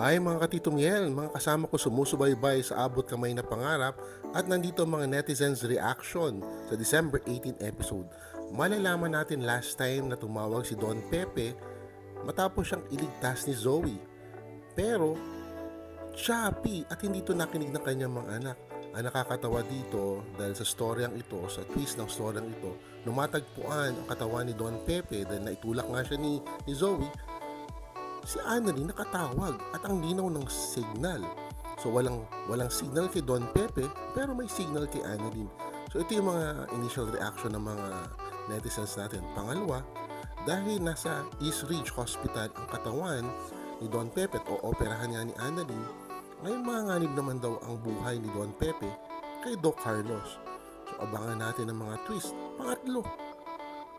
Ay mga katitumyel, mga kasama ko sumusubaybay sa abot kamay na pangarap at nandito ang mga netizens reaction sa December 18 episode. Malalaman natin last time na tumawag si Don Pepe matapos siyang iligtas ni Zoe. Pero, choppy at hindi to nakinig ng kanyang mga anak. Ang nakakatawa dito dahil sa storyang ito, sa twist ng storyang ito, lumatagpuan ang katawan ni Don Pepe dahil naitulak nga siya ni, ni Zoe si Annalyn nakatawag at ang linaw ng signal. So walang walang signal kay Don Pepe pero may signal kay Annalyn. So ito yung mga initial reaction ng mga netizens natin. Pangalawa, dahil nasa East Ridge Hospital ang katawan ni Don Pepe o operahan nga ni Annalyn, ngayon manganib naman daw ang buhay ni Don Pepe kay Doc Carlos. So abangan natin ang mga twist. Pangatlo,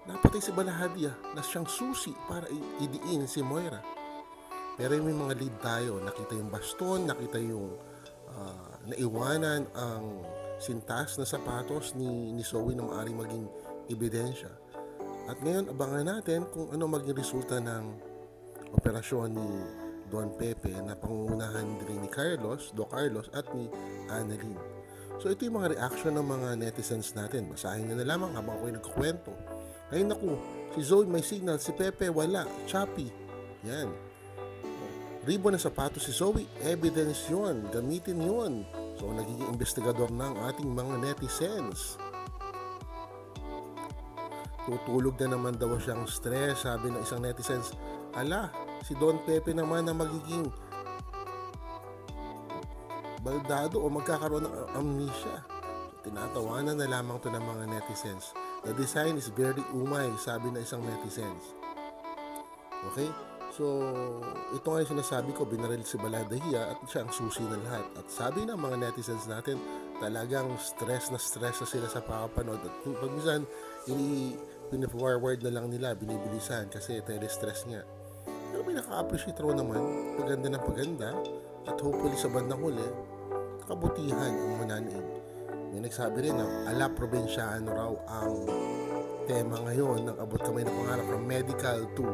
napatay si Balahadia na siyang susi para idiin si Moira. Pero may mga lead tayo. Nakita yung baston, nakita yung ah, naiwanan ang sintas na sapatos ni, ni Zoe na maaaring maging ebidensya. At ngayon, abangan natin kung ano maging resulta ng operasyon ni Don Pepe na pangungunahan din ni Carlos, Do Carlos at ni Annalyn. So ito yung mga reaction ng mga netizens natin. Basahin nyo na lamang habang ako'y nagkukwento. Ay naku, si Zoe may signal, si Pepe wala, choppy. Yan. Ribbon na sapatos si Zoe, evidence yun, gamitin yun. So, nagiging investigador ng ating mga netizens. Tutulog na naman daw siyang stress, sabi ng isang netizens. Ala, si Don Pepe naman na magiging baldado o magkakaroon ng amnesia. So, tinatawanan na lamang to ng mga netizens. The design is very umay, sabi ng isang netizens. Okay? So, ito nga sinasabi ko, binaril si Baladahia at siya ang susi ng lahat. At sabi ng mga netizens natin, talagang stress na stress na sila sa pakapanood. At pag minsan, ini piniforward na lang nila, binibilisan kasi tele-stress nga. Pero may naka-appreciate raw naman, paganda ng paganda, at hopefully sa bandang huli, kabutihan ang mananaig. May nagsabi rin na ala probinsyano raw ang tema ngayon ng abot kamay na pangarap from medical to.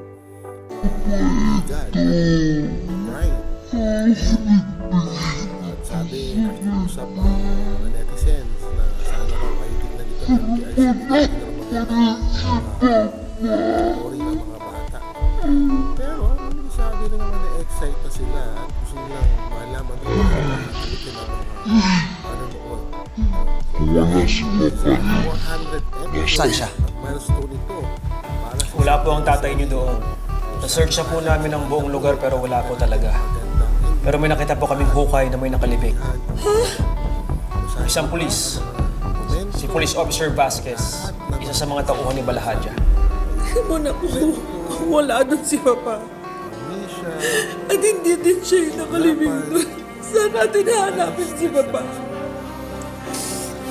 At sabi, nakikiusap ang mga netizens na sana raw kayo tingnan ng PIC story ng mga bata. Pero, sabi rin na excite na sila at gusto nilang malaman kung ano nakikita ng mga. Sa 400 episodes Saan siya? Wala po ang tatay niyo doon. Na-search na po namin ang buong lugar pero wala po talaga. Pero may nakita po kaming hukay na may nakalibing. Huh? Isang pulis, si Police Officer Vasquez, isa sa mga tauhan ni Balahadja. Muna po, wala doon si Papa. At hindi din siya yung nakalibing doon. Saan natin hahanapin si Papa?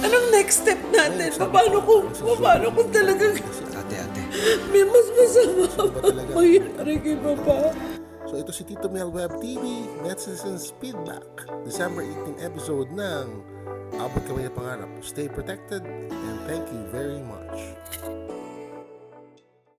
Anong next step natin? Paano kung, paano kung talagang. May mas masama pa mangyari kay Papa? So ito si Tito Mel Web TV, Netizens Feedback, December 18 episode ng Abot Kami na Pangarap. Stay protected and thank you very much.